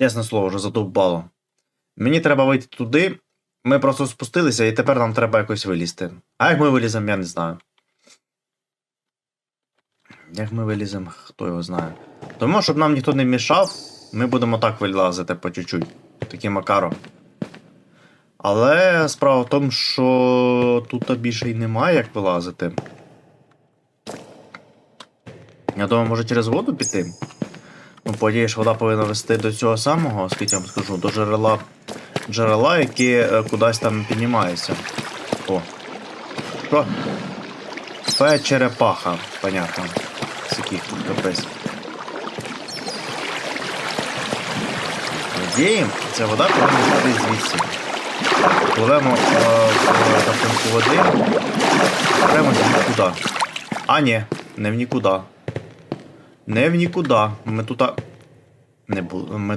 Чесне слово, вже задовбало. Мені треба вийти туди. Ми просто спустилися, і тепер нам треба якось вилізти. А як ми виліземо, я не знаю. Як ми виліземо, хто його знає. Тому, щоб нам ніхто не мішав, ми будемо так вилазити по чуть-чуть. Таким макаром. Але справа в тому, що тут більше й немає як вилазити. Я думаю, може через воду піти. Ну, ж вода повинна вести до цього самого, скільки я вам скажу, до джерела, джерела, які е, кудись там піднімаються. О. Що? Це черепаха, понятно. З яких тут капець. Ідеї, ця вода повинна вести звідси. Пливемо е, в картинку води. Прямо в нікуди. А, ні, не в нікуди. Не в нікуди. Ми тут. Не бу... Ми